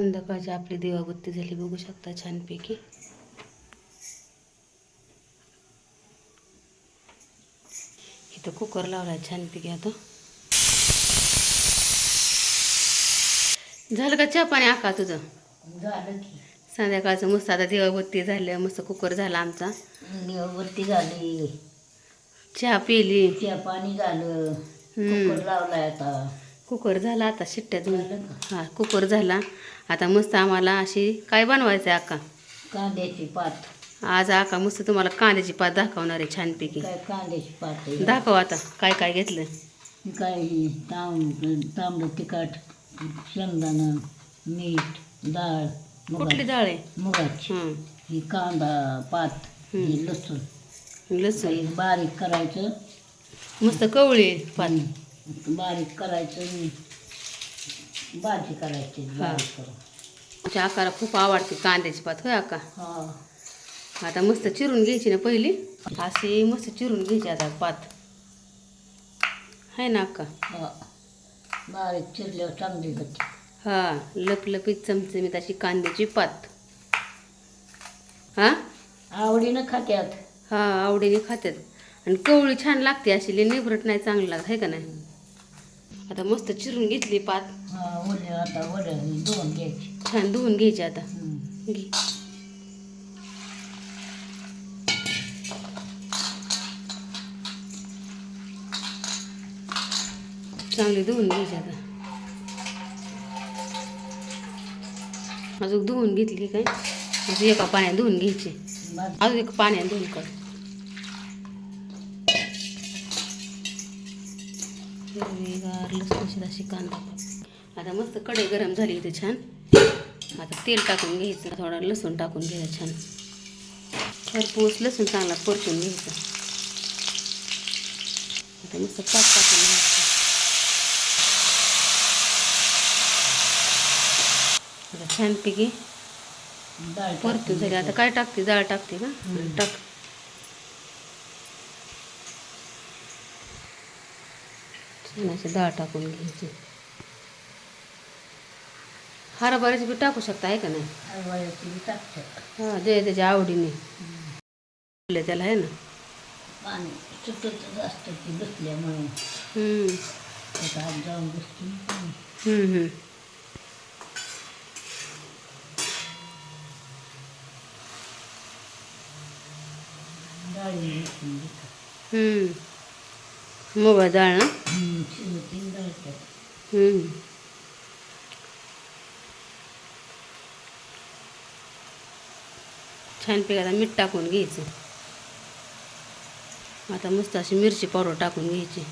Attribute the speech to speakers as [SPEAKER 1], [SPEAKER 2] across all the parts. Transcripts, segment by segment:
[SPEAKER 1] संध्याकाळची आपली दिवाबत्ती झाली बघू शकता छानपैकी. इथं कुकर लावलाय छानपैकी आता. झालं का चहा पाणी आका तुझं?
[SPEAKER 2] झालं की.
[SPEAKER 1] संध्याकाळचं मस्त आता दिवाबत्ती झालं मस्त कुकर झाला आमचा.
[SPEAKER 2] वरती झाली.
[SPEAKER 1] चहा पिली.
[SPEAKER 2] त्या पाणी झालं. कुकर लावलाय आता.
[SPEAKER 1] कुकर झाला आता शिट्ट्या
[SPEAKER 2] का?
[SPEAKER 1] हा कुकर झाला. आता मस्त आम्हाला अशी काय बनवायचं आहे आका?
[SPEAKER 2] कांद्याची पात.
[SPEAKER 1] आज आका मस्त तुम्हाला कांद्याची पात दाखवणार आहे छानपैकी.
[SPEAKER 2] काय कांद्याची पात आहे?
[SPEAKER 1] दाखव आता काय काय घेतलं
[SPEAKER 2] काय ही तांब तांबडं तिखट शेंगदाणं मीठ डाळ
[SPEAKER 1] कुठली
[SPEAKER 2] मुगा
[SPEAKER 1] डाळ आहे?
[SPEAKER 2] मुगाची.
[SPEAKER 1] हं
[SPEAKER 2] ही कांदा पात ही लसूण.
[SPEAKER 1] लसूण.
[SPEAKER 2] हे बारीक करायचं.
[SPEAKER 1] मस्त कवळी पात.
[SPEAKER 2] हं. बारीक करायचं भाजी करायची बारीक करून.
[SPEAKER 1] आकाला खूप आवडते कांद्याची पात होय आका?
[SPEAKER 2] हा.
[SPEAKER 1] आता मस्त चिरून घ्यायची ना पहिली? अशी मस्त चिरून घ्यायची आता पात आहे ना अक्का
[SPEAKER 2] हा. बारीक चिरल्यावर चांगली होती.
[SPEAKER 1] हा लपलपीत चमचमीत अशी कांद्याची पात हा?
[SPEAKER 2] आवडीनं खात्यात.
[SPEAKER 1] हा आवडीने खात्यात. आणि कवळी छान लागते अशी निबरट नाही चांगली लागत आहे का नाही? आता मस्त चिरून घेतली पात.
[SPEAKER 2] हा ओले आता ओले घ्यायची.
[SPEAKER 1] छान धुवून घ्यायची आता. घे. चांगली धुवून घ्यायची आता. अजून धुवून घेतली काय? अजून एका पाण्यात धुवून घ्यायची. अजून एक पाण्यात धुवून कर. हिरवीगार लसूणची अशी कांदा आता मस्त कढई गरम झाली इथे छान. आता तेल टाकून घ्यायचं थोडा लसूण टाकून घ्यायचं छान. खरपूस लसूण चांगला परतून घ्यायचा. आता मस्त पात टाकून घ्यायचं. आता छानपैकी परतून झाली. आता काय टाकते? डाळ टाकते का. टाक छान अशी डाळ टाकून घ्यायची. हरभऱ्याची बी टाकू शकता आहे का नाही?
[SPEAKER 2] हरभऱ्याची बी टाकतात
[SPEAKER 1] हा जे त्याच्या आवडीने. त्याला आहे ना?
[SPEAKER 2] पाणी सुटतच असतं जाऊन. डाळी.
[SPEAKER 1] मुगा डाळ ना? छान पिकाला आता मीठ टाकून घ्यायचं. आता मस्त अशी मिरची पावडर टाकून घ्यायची.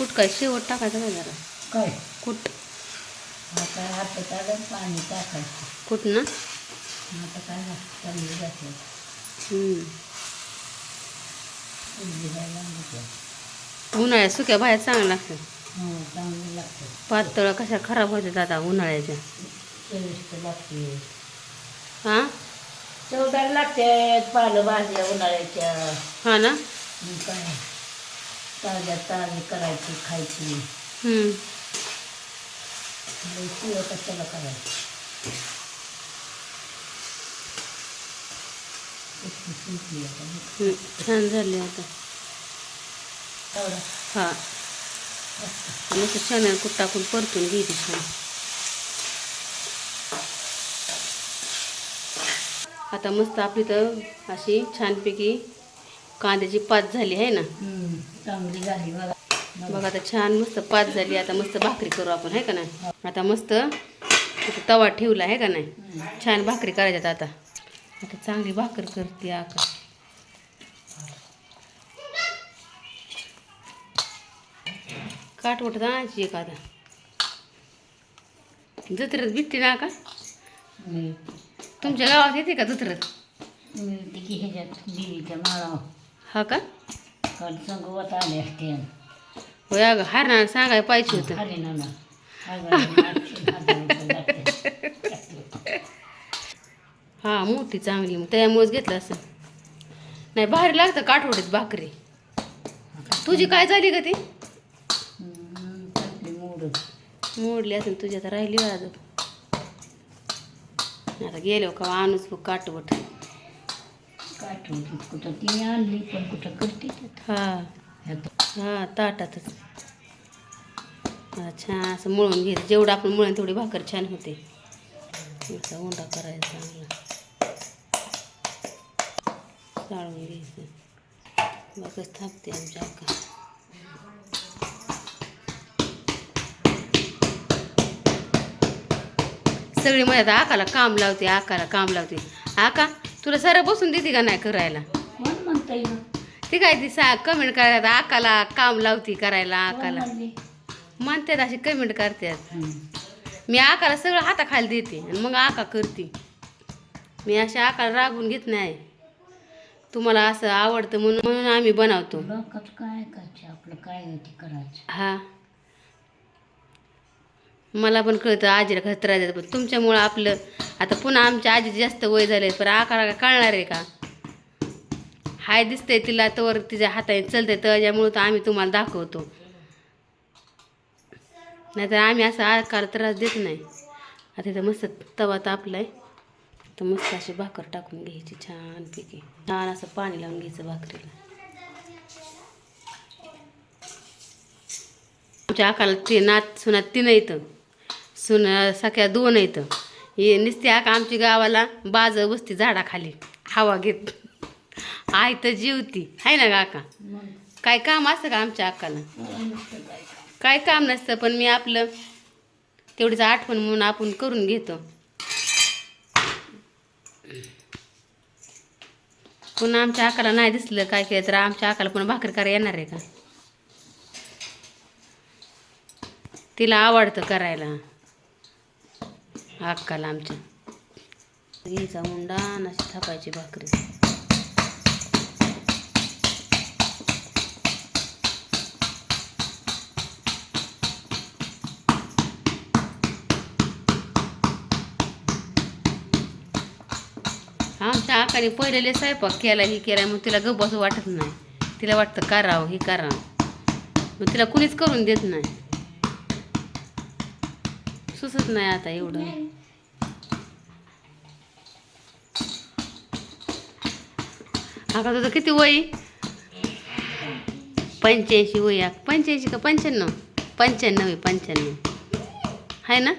[SPEAKER 1] कुठ काय? शेवट टाकायचं काय जरा.
[SPEAKER 2] काय?
[SPEAKER 1] कुठ
[SPEAKER 2] आता पाणी टाकायचं.
[SPEAKER 1] कुठ ना.
[SPEAKER 2] आता काय चांगली लागतं
[SPEAKER 1] उन्हाळ्यात सुक्या बाहेर चांगलं लागतं
[SPEAKER 2] हो चांगलं लागतं
[SPEAKER 1] पातळ कशा खराब होतात आता उन्हाळ्याच्या.
[SPEAKER 2] चविष्ट लागते.
[SPEAKER 1] हां
[SPEAKER 2] चवदार लागते पालेभाज्या उन्हाळ्याच्या.
[SPEAKER 1] हा ना.
[SPEAKER 2] काय? ताज्या ताजी करायची खायची. कशाला करायचं.
[SPEAKER 1] छान झाले आता. हा. मस्त छान कुठ टाकून परतून घ्यायची छान. आता मस्त आपली तर अशी छानपैकी कांद्याची पात झाली आहे ना?
[SPEAKER 2] चांगली झाली बघा.
[SPEAKER 1] बघा आता छान मस्त पात झाली आता मस्त भाकरी करू आपण आहे का नाही? आता मस्त तवा ठेवला आहे का नाही. छान भाकरी करायच्यात आता. आता चांगली भाकर करते आका. काटवट आणायची एक आता. जत्रेत भेटते ना का तुमच्या गावात येते का जत्रेत?
[SPEAKER 2] ह्याच्यात देवीच्या माळा
[SPEAKER 1] हा का?
[SPEAKER 2] आले असते.
[SPEAKER 1] होय अगं हार सांगायला पाहिजे होतं.
[SPEAKER 2] लागते
[SPEAKER 1] हा मोठी चांगली मग त्यामुळेच घेतलं असं नाही भारी लागतं काठवडीत भाकरी? तुझी काय झाली का ती? मोडली असेल तुझी आता राहिली अजून. आता गेलो का आणूच बघ काटवट.
[SPEAKER 2] काठवली कुठं तिने आणली पण कुठं करते.
[SPEAKER 1] हा. हा ताटातच. छान असं मळून घ्यायचं जेवढं आपण मळून तेवढी भाकर छान होते. असा उंडा करायचा चांगला. चाळून घ्यायचं. बाकच थांबते आमच्या अक्का सगळी म्हणत आकाला काम लावते आकाला काम लावते. आका तुला सर बसून देते का नाही करायला?
[SPEAKER 2] म्हणता येईल
[SPEAKER 1] ती काय ती सा कमेंट करायला आकाला काम लावती करायला आकाला? म्हणतात अशी कमेंट करतात. मी आकाला सगळं हाताखाली देते आणि मग आका करते. मी अशी आकाला रागवून घेत नाही. तुम्हाला असं आवडतं म्हणून म्हणून आम्ही बनवतो.
[SPEAKER 2] काय ऐकायचं आपलं काय आहे ते करायचं?
[SPEAKER 1] हा. मला पण कळतं आजीला देतं पण तुमच्यामुळं आपलं आता पुन्हा आमच्या आजी जास्त वय झाले पण आकाराला कळणार आहे का? हाय दिसतंय तिला तर तिच्या हाताने चलते त्याच्यामुळं तर आम्ही तुम्हाला दाखवतो. नाहीतर आम्ही असं आकार त्रास देत नाही. आता इथं मस्त तवा तापलाय तर मस्त अशी भाकर टाकून घ्यायची छानपैकी. छान असं पाणी लावून घ्यायचं भाकरीला. आमच्या आकाला ते नात सुनात तीन येतं सुन सख्या दोन येतं हे नुसती आका आमची गावाला बाज बसती झाडाखाली. हवा घेत. आय तर जीवती. आहे ना काका? काय काम असतं का आमच्या अक्काला?
[SPEAKER 2] काय काम.
[SPEAKER 1] काय काम नसतं पण मी आपलं तेवढीच आठवण म्हणून आपण करून घेतो. पुन्हा आमच्या आकाला नाही दिसलं काय केलं तर आमच्या आकाला पुन्हा भाकर करायला येणार आहे का? तिला आवडतं करायला. अक्काला आमच्या घ्यायचा मुंडा अशी थापायची भाकरी. आमच्या आकाने पहिलेले स्वयंपाक केला ही केला मग तिला गप्प वाटत नाही. तिला वाटतं करावं हे करावं मग तिला कुणीच करून देत नाही. सुचत नाही आता एवढं. आका तुझं किती वय? पंच्याऐंशी वय. पंच्याऐंशी का पंच्याण्णव? पंच्याण्णव आहे पंच्याण्णव. आहे ना?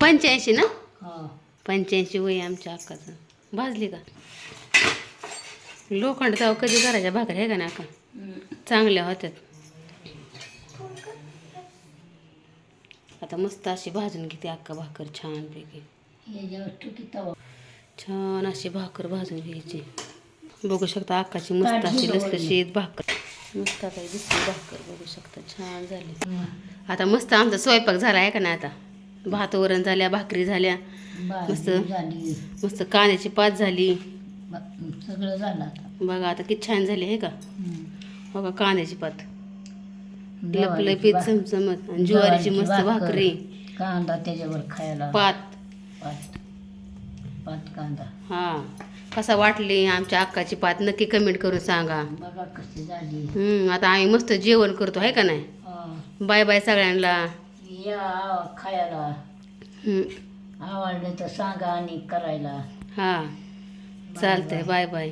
[SPEAKER 1] पंच्याऐंशी ना?
[SPEAKER 2] हा.
[SPEAKER 1] पंच्याऐंशी वय आमच्या अक्काचं. भाजली का? लोखंड तेव्हा कधी करायच्या भाकऱ्या आहे का ना अक्का?
[SPEAKER 2] हम्म.
[SPEAKER 1] चांगल्या होत्यात. आता मस्त अशी भाजून घेते अक्का भाकर छानपैकी. छान अशी भाकर भाजून घ्यायची. बघू शकता अक्काची मस्त अशी लसलशीत भाकर. मस्त आता दिसली भाकर बघू शकता छान झाली. आता मस्त आमचा स्वयंपाक झाला आहे का नाही आता? भात वरण झाल्या भाकरी झाल्या. मस्त. मस्त कांद्याची पात झाली.
[SPEAKER 2] सगळं झालं आता.
[SPEAKER 1] बघा आता किती छान झाली आहे का. बघा कांद्याची पात. लपलपीत चमचमत आणि ज्वारीची मस्त भाकरी.
[SPEAKER 2] कांदा त्याच्यावर खायला.
[SPEAKER 1] पात.
[SPEAKER 2] पात. पात कांदा.
[SPEAKER 1] हा. कसा वाटली आमच्या अक्काची पात? नक्की कमेंट करून सांगा.
[SPEAKER 2] बघा कशी झाली.
[SPEAKER 1] हम्म, आता आम्ही मस्त जेवण करतो आहे का नाही. बाय बाय सगळ्यांना.
[SPEAKER 2] या खायला. आवडलं तर सांगा आणि करायला.
[SPEAKER 1] हा. चालतंय बाय बाय.